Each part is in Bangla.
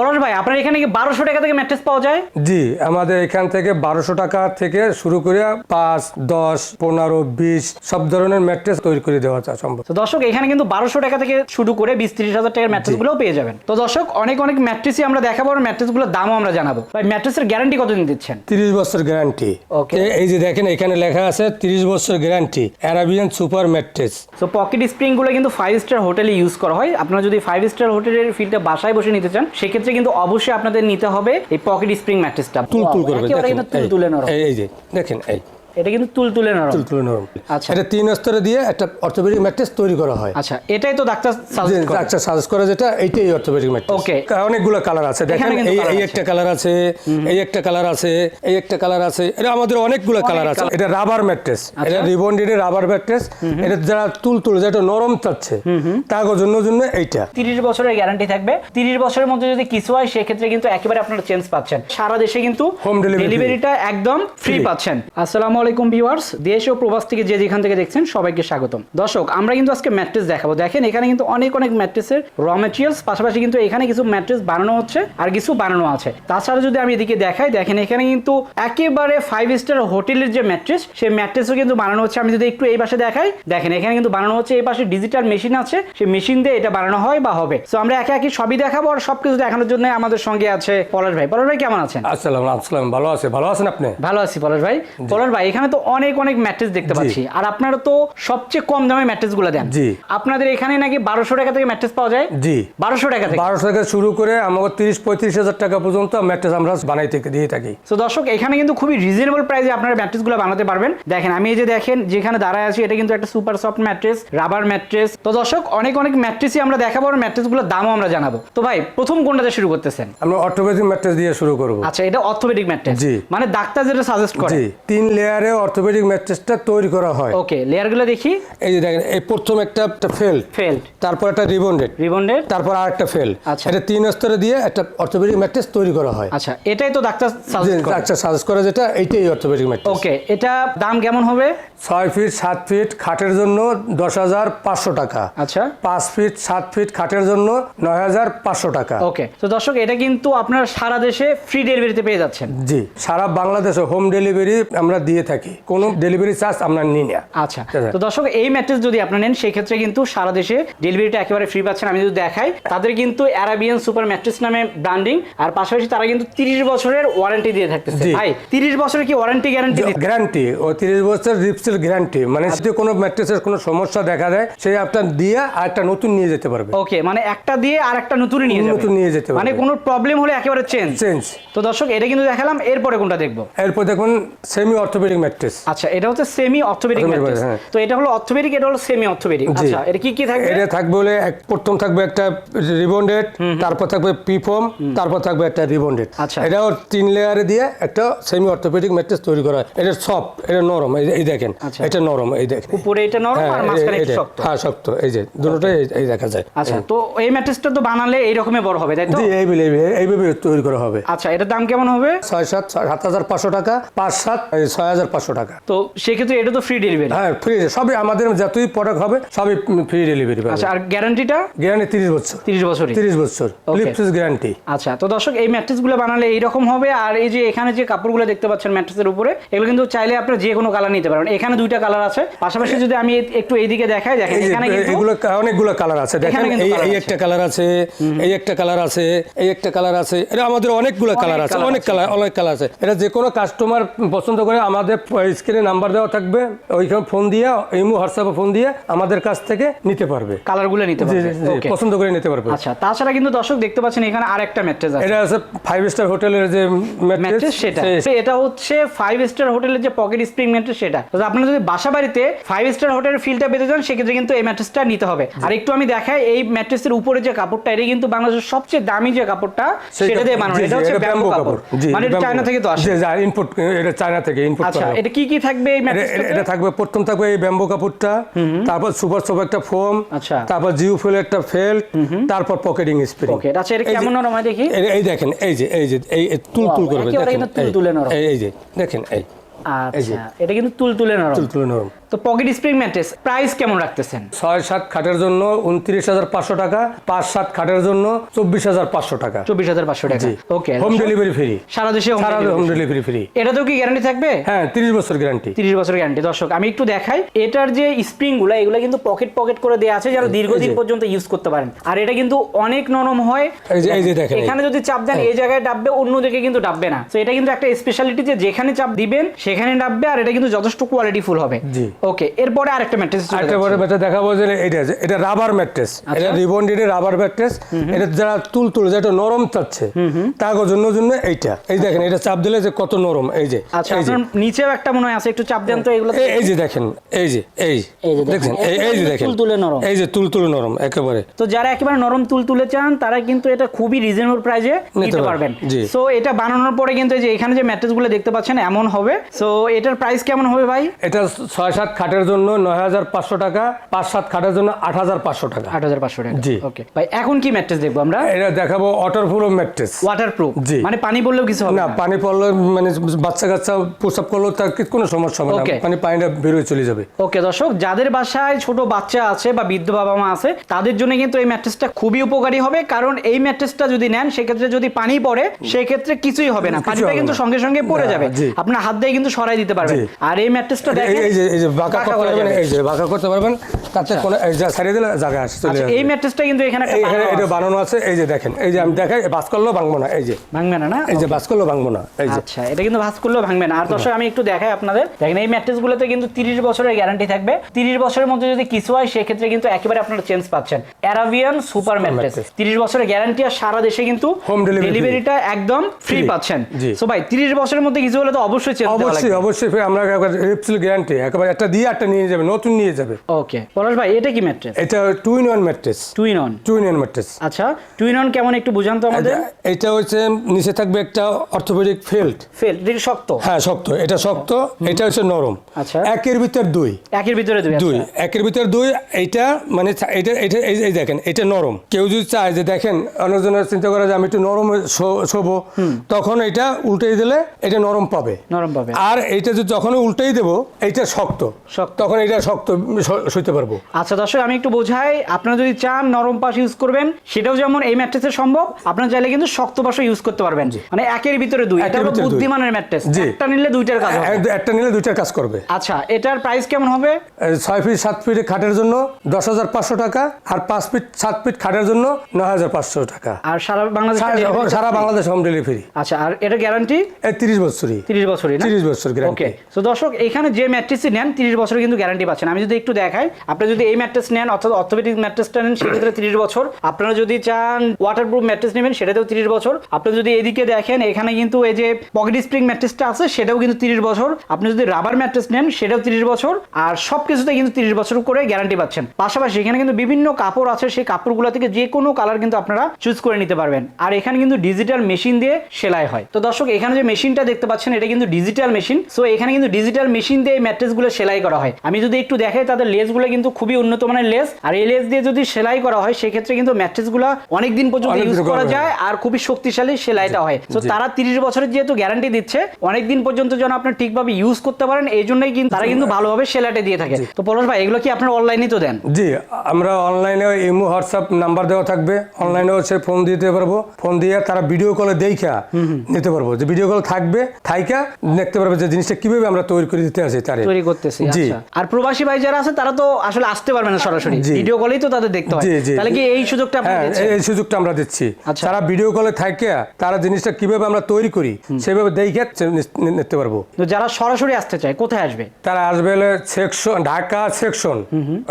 পরশ ভাই আপনার এখানে কি বারোশো টাকা থেকে ম্যাট্রেস পাওয়া যায়? জি আমাদের এখান থেকে বারোশো টাকা থেকে শুরু করে পাঁচ দশ পনেরো বিশ সব ধরনের ম্যাট্রেস তৈরি করে দেওয়া সম্ভব। তো দর্শক এখানে কিন্তু বারোশো টাকা থেকে শুরু করে বিশ ত্রিশ হাজার টাকার ম্যাট্রেস গুলোও পেয়ে যাবেন। তো দর্শক অনেক অনেক ম্যাট্রেসই আমরা দেখাবো আর ম্যাট্রেসগুলোর দামও আমরা জানাব। ভাই ম্যাট্রেসের গ্যারান্টি কতদিন দিচ্ছেন? তিরিশ বছর গ্যারান্টি Okay. এই যে দেখেন এখানে লেখা আছে তিরিশ বছর গ্যারান্টি অ্যারাবিয়ান সুপার ম্যাট্রেস তো পকেট স্প্রিংগুলো কিন্তু ফাইভ স্টার হোটেলে ইউজ করা হয়। আপনারা যদি ফাইভ স্টার হোটেলের ফিলটা বাসায় বসে নিতে চান সেক্ষেত্রে কিন্তু অবশ্যই আপনাদের নিতে হবে এই পকেট স্প্রিং ম্যাট্রেসটা তুল তুল করবে কিন্তু তুল এই যে দেখেন এই। এটা কিন্তু তুল তুলে নরম। তুল তুলে নরম। আচ্ছা। এটা তিন স্তরে দিয়ে একটা অর্থোপেডিক ম্যাট্রেস তৈরি করা হয়। আচ্ছা এটাই তো ডাক্তার সাজেস্ট করে। আচ্ছা সাজেস্ট করা যেটা এইটাই অর্থোপেডিক ম্যাট্রেস। Okay. অনেকগুলো কালার আছে। দেখেন এই এই একটা কালার আছে এই একটা কালার আছে এই একটা কালার আছে। এটা আমাদের অনেকগুলো কালার আছে। এটা রাবার ম্যাট্রেস। আচ্ছা। এটা রিবন্ডেড রাবার ম্যাট্রেস। এটা যারা তুল তুল যেটা নরম চাচ্ছে তার জন্য জন্য এইটা। তিরিশ বছরের গ্যারান্টি থাকবে। তিরিশ বছরের মধ্যে যদি কিছু হয় সেক্ষেত্রে কিন্তু একেবারে আপনারা চেঞ্জ পাচ্ছেন। সারা দেশে কিন্তু delivery ডেলিভারিটা একদম ফ্রি পাচ্ছেন। আসসালামু আলাইকুম ভিউয়ার্স দেশ ও প্রবাস থেকে যে যেখান থেকে দেখছেন সবাইকে স্বাগতম। দর্শক আমরা কিন্তু আজকে ম্যাট্রেস দেখাবো। দেখেন এখানে কিন্তু অনেক অনেক ম্যাট্রেসের র মেটেরিয়ালস পাশাপাশি কিন্তু এখানে কিছু ম্যাট্রেস বানানো হচ্ছে আর কিছু বানানো আছে। তাছাড়া যদি আমি এদিকে দেখাই দেখেন এখানে কিন্তু একেবারে ফাইভ স্টার হোটেলের যে ম্যাট্রেস সেই ম্যাট্রেসও কিন্তু বানানো হচ্ছে। আমি যদি একটু এই পাশে দেখাই দেখেন এখানে কিন্তু বানানো হচ্ছে। এই পাশে ডিজিটাল মেশিন আছে। সেই মেশিন দিয়ে এটা বানানো হয় বা হবে। তো আমরা একে একে সবই দেখাবো আর সবকিছু দেখানোর জন্য আমাদের সঙ্গে আছে পলাশ ভাই। পলাশ ভাই কেমন আছেন? আসসালাম আসসালাম। ভালো আছে। ভালো আছেন আপনি? ভালো আছি পলাশ ভাই। পলাশ ভাই এখানে তো অনেক অনেক ম্যাট্রেস দেখতে পাচ্ছি। আর আপনারা তো সবচেয়ে কম দামে ম্যাট্রেসগুলো দেন। জি। আপনাদের এখানে নাকি বারোশো টাকা থেকে ম্যাট্রেস পাওয়া যায়? জি। বারোশো টাকা থেকে? বারোশো থেকে শুরু করে আমাকে তিরিশ পঁয়ত্রিশ হাজার টাকা পর্যন্ত ম্যাট্রেস আমরা বানাই থেকে দিয়ে থাকি। তো দর্শক এখানে কিন্তু খুবই রিজনেবল প্রাইসে আপনারা ম্যাট্রেসগুলো বানাতে পারবেন। দেখেন আমি এই যে দেখেন যেখানে দাঁড়ায় আছি এটা কিন্তু একটা super soft mattress rubber mattress তো দর্শক অনেক অনেক ম্যাট্রেসই আমরা দেখাবো আর ম্যাট্রেসগুলোর দামও আমরা জানাব। তো ভাই প্রথম কোনটাতে শুরু করতেছেন? আমরা অর্থোপেডিক ম্যাট্রেস দিয়ে শুরু করব। আচ্ছা এটা অর্থোপেডিক ম্যাট্রেস জি। মানে ডাক্তার যেটা সাজেস্ট করে। জি তিন লেয়ারে অর্থোপেডিক ম্যাট্রেসটা তৈরি করা হয়। ওকে লেয়ারগুলো দেখি। এই যে দেখেন এই প্রথম একটা একটা ফেল ফেল তারপর একটা রিবন্ডেড রিবন্ডেড। তারপর আর একটা ফেল আচ্ছা। এটা তিন স্তরে দিয়ে একটা অর্থোপেডিক ম্যাট্রেস তৈরি করা হয়। আচ্ছা এটাই তো ডাক্তার সাজেস্ট করে। ডাক্তার সাজেস্ট করে যেটা এইটাই অর্থোপেডিক ম্যাট্রেস। ওকে এটা দাম কেমন হবে? ছয় ফিট সাত ফিট খাটের জন্য দশ হাজার পাঁচশো টাকা। আচ্ছা। পাঁচ ফিট সাত ফিট খাটের জন্য নয় হাজার পাঁচশো টাকা। ওকে তো দর্শক এটা কিন্তু আপনারা সারা দেশে ফ্রি ডেলিভারিতে পেয়ে যাচ্ছেন। জি সারা বাংলাদেশে হোম ডেলিভারি আমরা দিয়ে থাকি। কোনো ডেলিভারি চার্জ আমরা নিই না। আচ্ছা। তো দর্শক এই ম্যাট্রেস যদি আপনারা নেন সেই ক্ষেত্রে কিন্তু সারা দেশে ডেলিভারিটা একেবারে ফ্রি পাচ্ছেন। আমি যদি দেখাই তাদের কিন্তু অ্যারাবিয়ান সুপার ম্যাট্রেস নামে ব্র্যান্ডিং আর পাশাপাশি তারা কিন্তু তিরিশ বছরের ওয়ারেন্টি দিয়ে থাকতেছে। ভাই তিরিশ বছরের কি ওয়ারেন্টি গ্যারান্টি গ্যারান্টি ও তিরিশ বছর রিপসেল গ্যারান্টি মানে যদি কোনো ম্যাট্রেসের কোনো সমস্যা দেখা দেয় সেই আপনার দিয়ে আর একটা নতুন নিয়ে যেতে পারবে। ওকে মানে একটা দিয়ে আর একটা নতুন নিয়ে যাবে। নতুন নিয়ে যেতে পারবে। মানে কোনো প্রবলেম হলে একেবারে চেঞ্জ চেঞ্জ তো দর্শক এটা কিন্তু দেখালাম এরপরে কোনটা দেখব? এরপর দেখুন সেমি অর্থোপেডিক ম্যাট্রেস আচ্ছা এটা হচ্ছে সেমি অর্থোপেডিক ম্যাট্রেস। তো এটা হলো অর্থোপেডিক এটা হলো সেমি অর্থোপেডিক আচ্ছা এটা কি কি থাকবে? এটা থাকবে বলে এক- প্রথম থাকবে একটা রিবন্ডেড তারপর থাকবে পিফোম তারপর থাকবে একটা রিবন্ডেড। আচ্ছা। এটাও তিন লেয়ারে দিয়ে একটা সেমি অর্থোপেডিক ম্যাট্রেস তৈরি করা হয়। এটা সফট এটা নরম এই দেখেন। আচ্ছা। এটা নরম এই দেখেন উপরে এটা নরম হ্যাঁ, আর এই- মাঝখানে একটু শক্ত। হ্যাঁ শক্ত এই যে দুটোটাই এই- এই দেখা যায়। আচ্ছা তো এই ম্যাট্রেসটা তো বানালে এই রকমের বড় হবে তাই তো? জি এইভাবে তৈরি করা হবে। আচ্ছা এটার দাম কেমন হবে? ছয় সাত সাত হাজার পাঁচশো টাকা পাঁচ সাত এই ছয় হাজার পাঁচশো টাকা। তো সেক্ষেত্রে এটা তো ফ্রি ডেলিভারি হ্যাঁ ফ্রি সবই আমাদের যতই প্রোডাক্ট হবে সবই ফ্রি ডেলিভারি আচ্ছা আর গ্যারান্টিটা গ্যারান্টি তিরিশ বছর। তিরিশ বছরই। তিরিশ বছর। লিপসিস গ্যারান্টি আচ্ছা তো দর্শক এই ম্যাট্রেসগুলো বানালে এইরকম হবে আর এই যে এখানে যে কাপড়গুলো দেখতে পাচ্ছেন ম্যাট্রেসের উপরে এগুলো কিন্তু চাইলে আপনারা যে কোনো কালার নিতে পারবেন এখানে দুইটা কালার আছে। পাশাপাশি যদি আমি একটু এইদিকে দেখাই দেখেন এখানে কিন্তু এগুলো অনেকগুলো কালার আছে। দেখেন এই এই একটা কালার আছে এই একটা কালার আছে এই একটা কালার আছে। এটা আমাদের অনেকগুলো কালার আছে অনেক কালার অনেক কালার আছে। এটা যে কোনো কাস্টমার পছন্দ করে আমাদের স্ক্রিনে নাম্বার দেওয়া থাকবে। ওইখানে ফোন দিয়ে ইমো হোয়াটসঅ্যাপে ফোন দিয়ে আমাদের কাছ থেকে নিতে পারবে। কালারগুলো নিতে Okay. পছন্দ করে নিতে পারবে। আচ্ছা তাছাড়া কিন্তু দর্শক দেখতে পাচ্ছেন এখানে আরেকটা ম্যাট্রেস আছে। এটা আছে ফাইভ স্টার হোটেলের যে ম্যাট্রেস সেটা। এটা হচ্ছে ফাইভ স্টার হোটেলের যে পকেট স্প্রিং ম্যাট্রেস সেটা। তো আপনারা যদি বাসা বাড়িতে ফাইভ স্টার হোটেলের ফিলটা পেতে চান সেক্ষেত্রে কিন্তু এই ম্যাট্রেসটা নিতে হবে। আর একটু আমি দেখাই এই ম্যাট্রেসের উপরে যে কাপড়টা এটা কিন্তু বাংলাদেশের সবচেয়ে দামি যে কাপড়টা সেটা দিয়ে বানানো এটা হচ্ছে ব্যাম্বু কাপড়। মানে চায়না থেকে তো আসে। ইনপুট এটা চায়না থেকে ইনপুট আচ্ছা এটা কি কি থাকবে এই ম্যাট্রেসটাতে এটা থাকবে প্রথম থাকবে এই ব্যাম্বো কাপড়টা তারপর সুপার সব একটা ফোম আচ্ছা। তারপর জিও ফুল একটা ফেল তারপর পকেটিং স্প্রিং ওকে আচ্ছা এটা কেমন নরম হয় দেখি? এই দেখেন এই যে এই যে এই তুল তুল করবে দেখেন এই- যে দেখেন এই। আচ্ছা এটা কিন্তু তুলতুলে নরম। তুল তুল নরম। তো পকেট স্প্রিং ম্যাট্রেস প্রাইস কেমন রাখতেছেন? ছয় সাত খাটের জন্য উনত্রিশ হাজার পাঁচশো টাকা পাঁচ সাত খাটের জন্য চব্বিশ হাজার পাঁচশো টাকা। চব্বিশ হাজার পাঁচশো টাকা। ওকে হোম ডেলিভারি ফ্রি সারা দেশে সারা হোম ডেলিভারি ফ্রি এটাতেও কি গ্যারান্টি থাকবে? হ্যাঁ তিরিশ বছর গ্যারান্টি তিরিশ বছর গ্যারান্টি দর্শক আমি একটু দেখাই এটার যে স্প্রিংগুলো এগুলো কিন্তু পকেট পকেট করে দেওয়া আছে যারা দীর্ঘদিন পর্যন্ত ইউজ করতে পারেন। আর এটা কিন্তু অনেক নরম হয়। এই যে- দেখেন, এখানে যদি চাপ দেন এই জায়গায় ডাববে অন্য দিকে কিন্তু ডাববে না। তো এটা কিন্তু একটা স্পেশালিটি যে যেখানে চাপ দিবেন সেখানে ডাববে আর এটা কিন্তু যথেষ্ট কোয়ালিটি ফুল হবে। জি। ওকে এরপরে আরেকটা ম্যাট্রেস আরেকটা বড় ব্যাটা দেখাবো যে এটা এটা রাবার ম্যাট্রেস আচ্ছা। এটা রিবন রাবার ম্যাট্রেস এটা যারা তুল তুল যেটা নরম চাচ্ছে। তার জন্য জন্য এইটা। এই দেখেন এটা চাপ দিলে যে কত নরম এই যে আচ্ছা নিচেও একটা মনে হয় আছে একটু চাপ দেন তো এগুলো এই- যে দেখেন এই যে এই এই দেখেন, যে দেখেন। তুলতুলে নরম। এই যে তুল তুল নরম একেবারে। তো যারা একেবারে নরম তুল তুলে চান তারা কিন্তু এটা খুবই রিজনেবল প্রাইসে নিতে পারবেন। সো এটা বানানোর পরে কিন্তু এই যে এখানে যে ম্যাট্রেসগুলো দেখতে পাচ্ছেন এমন হবে। সো এটার প্রাইস কেমন হবে ভাই? এটা ছয় সাত খাটের জন্য নয় হাজার পাঁচশো টাকা পাঁচ সাত খাটের জন্য আট হাজার পাঁচশো টাকা। আট হাজার পাঁচশো টাকা। জি। ওকে ভাই এখন কি ম্যাট্রেস দেখব আমরা? এটা দেখাবো waterproof mattress waterproof জি। মানে পানি পড়লেও কিছু হবে না পানি পড়লে মানে বাচ্চা কাচ্চা প্রসাব করলেও তার কোনো সমস্যা হবে না। মানে পানিটা বেরোয় চলে যাবে। ওকে দর্শক যাদের বাসায় ছোট বাচ্চা আছে বা বৃদ্ধ বাবা মা আছে তাদের জন্য কিন্তু এই ম্যাট্রেসটা খুবই উপকারী হবে। কারণ এই ম্যাট্রেসটা যদি নেন সেক্ষেত্রে যদি পানি পড়ে সেক্ষেত্রে কিছুই হবে না। পানিটা কিন্তু সঙ্গে সঙ্গে পড়ে যাবে। আপনার হাত দিয়ে কিন্তু সরাই দিতে পারবেন। জি। আর এই ম্যাট্রেসটা দেখেন। এই যে এই যে বাঁকা করতে পারবেন এই যে বাঁকা করতে পারবেন তাতে কোনো এই যে দিলে জায়গা আসে চলে আচ্ছা এই ম্যাট্রেসটা কিন্তু এখানে এখানে এটা বানানো আছে এই যে দেখেন এই যে আমি দেখাই বাস করলেও ভাঙবো না এই যে। ভাঙবে না না? এই যে বাস করলেও ভাঙবো না এই যে। আচ্ছা এটা কিন্তু ভাঁজ করলেও ভাঙবে না। আর দর্শক আমি একটু দেখাই আপনাদের। দেখেন এই ম্যাট্রেস গুলোতে কিন্তু তিরিশ বছরের গ্যারান্টি থাকবে। তিরিশ বছরের মধ্যে যদি কিছু হয় সেক্ষেত্রে কিন্তু একেবারে আপনারা চেঞ্জ পাচ্ছেন। Arabian super mattress. mattress। তিরিশ বছরের গ্যারান্টি আর সারা দেশে কিন্তু free। ডেলিভারিটা একদম ফ্রি পাচ্ছেন। সো ভাই তিরিশ বছরের মধ্যে কিছু হলে তো অবশ্যই চেঞ্জ অবশ্যই অবশ্যই আমরা গ্যারান্টি একবার একটা দিয়ে একটা নিয়ে যাবে নতুন নিয়ে যাবে। ওকে। পলাশ ভাই এটা কি ম্যাট্রেস? এটা two in one mattress. Two in on two in one mattress. আচ্ছা টু ইন অন কেমন একটু বুঝান তো আমাদের? এটা হচ্ছে নিচে থাকবে একটা অর্থোপেডিক ফিল্ড ফেল এটা শক্ত। হ্যাঁ শক্ত এটা শক্ত এটা হচ্ছে নরম। আচ্ছা। একের ভিতর দুই। একের ভিতরে দুই দুই। আচ্ছা। একের ভিতর দুই এইটা মানে এটা এটা এই দেখেন এটা নরম। কেউ যদি চায় যে দেখেন অন্যজনের চিন্তা করা যে আমি একটু নরম শোবো তখন এটা উল্টেই দিলে এটা নরম পাবে। নরম পাবে। আর এইটা যদি যখন উল্টেই দেবো এইটা শক্ত। শক্ত। তখন এটা শক্ত শুইতে পারব। আচ্ছা দর্শক আমি একটু বোঝাই আপনারা যদি চান নরম পাশ ইউজ করবেন সেটাও যেমন এই ম্যাট্রেসে সম্ভব আপনারা চাইলে কিন্তু শক্ত পাশও ইউজ করতে পারবেন। মানে একের ভিতরে দুই এটা হলো বুদ্ধিমানের ম্যাট্রেস একটা নিলে দুইটার কাজ হবে। একটা নিলে দুইটার কাজ করবে। আচ্ছা এটার প্রাইস কেমন হবে? ছয় ফিট সাত ফিট খাটের জন্য দশ হাজার পাঁচশো টাকা আর পাঁচ ফিট সাত ফিট খাটের জন্য নয় হাজার পাঁচশো টাকা। আর সারা বাংলাদেশ সারা- বাংলাদেশ হোম ডেলিভারি আচ্ছা আর এটা গ্যারান্টি তিরিশ বছরই। তিরিশ বছরই না? তিরিশ বছর ওকে গ্যারান্টি তো দর্শক এখানে যে ম্যাট্রেসই নেন তিরিশ বছরের কিন্তু গ্যারান্টি পাচ্ছেন। আমি যদি একটু দেখাই, আপনি যদি এই ম্যাট্রেস নেন, অর্থাৎ অর্থোপেডিক ম্যাট্রেসটা নেন, সেক্ষেত্রে তিরিশ বছর। আপনারা যদি চান ওয়াটারপ্রুফ ম্যাট্রেস নেবেন, সেটাতেও তিরিশ বছর। আপনি যদি এদিকে দেখেন, এখানে কিন্তু এই যে পকেট স্প্রিং ম্যাট্রেসটা আছে, সেটাও কিন্তু তিরিশ বছর। আপনি যদি রাবার ম্যাট্রেস নেন, সেটাও তিরিশ বছর। আর সব কিছুতে কিন্তু তিরিশ বছর করে গ্যারান্টি পাচ্ছেন। পাশাপাশি এখানে কিন্তু বিভিন্ন কাপড় আছে, সেই কাপড়গুলো থেকে যে কোনো কালার কিন্তু আপনারা চুজ করে নিতে পারবেন। আর এখানে কিন্তু ডিজিটাল মেশিন দিয়ে সেলাই হয়। তো দর্শক, এখানে যে মেশিনটা দেখতে পাচ্ছেন, এটা কিন্তু ডিজিটাল মেশিন সো এখানে কিন্তু ডিজিটাল মেশিন দিয়ে ম্যাট্রেসগুলো সেলাই করা হয়। আমি যদি একটু দেখাই তাদের লেসগুলো কিন্তু খুবই উন্নত মানের লেস। আর এই লেস দিয়ে যদি সেলাই করা হয় সেক্ষেত্রে কিন্তু ম্যাট্রেসগুলো অনেক দিন পর্যন্ত ইউজ করা করা যায় আর খুবই শক্তিশালী সেলাইটা হয়। তো তারা তিরিশ বছরের যেহেতু গ্যারান্টি দিচ্ছে অনেক দিন পর্যন্ত যেন আপনি ঠিকভাবে ইউজ করতে পারেন এই জন্যই কিন্তু তারা কিন্তু ভালোভাবে সেলাইটা দিয়ে থাকে। তো পলাশ ভাই এগুলো কি আপনার অনলাইনে তো দেন? জি আমরা অনলাইনে ইমো হোয়াটসঅ্যাপ নাম্বার দেওয়া থাকবে। অনলাইনে হচ্ছে ফোন দিতে পারব। ফোন দিয়ে তারা ভিডিও কলে দেখা নিতে পারব। যে ভিডিও কল থাকবে থাইকা দেখতে পারবে যে জিনিসটা কীভাবে আমরা তৈরি করে দিতে আছি তারে। তৈরি করতেছি। জি। আচ্ছা। আর প্রবাসী ভাই যারা আছে তারা তো আসলে আসতে পারবে না সরাসরি। ভিডিও কলেই তো তাদের দেখতে হয়। তাহলে কি এই সুযোগটা আপনি হ্যাঁ এই- সুযোগটা আমরা দিচ্ছি। আচ্ছা। তারা ভিডিও কলে থাকে তারা জিনিসটা কীভাবে আমরা তৈরি করি সেভাবে দেখে নিতে পারব। তো যারা সরাসরি আসতে চায় কোথায় আসবে? তারা আসবে section Dhaka section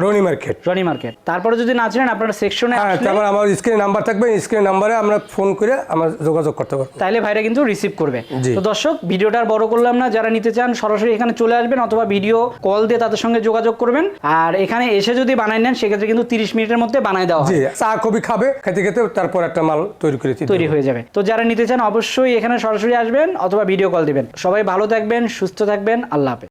Roni market Roni market তারপরে যদি না চিনেন আপনার সেকশনে হ্যাঁ আসলে তারপর আমার স্ক্রিনে নাম্বার থাকবে স্ক্রিনে নাম্বারে আমরা ফোন করে আমরা যোগাযোগ করতে পারব। তাইলে ভাইরা কিন্তু রিসিভ করবে। তো দর্শক ভিডিওটা বড় করলাম না। যারা নিতে চান সরাসরি এখানে চলে আসবেন অথবা ভিডিও কল দিয়ে তাদের সঙ্গে যোগাযোগ করবেন। আর এখানে এসে যদি বানাই নেন সেক্ষেত্রে কিন্তু তিরিশ মিনিটের মধ্যে বানাই দেওয়া হয় চা কবি খাবে খেতে খেতে তারপর একটা মাল তৈরি করে তৈরি হয়ে যাবে। তো যারা নিতে চান অবশ্যই এখানে সরাসরি আসবেন অথবা ভিডিও কল দিবেন। সবাই ভালো থাকবেন সুস্থ থাকবেন আল্লাহ হাফেজ।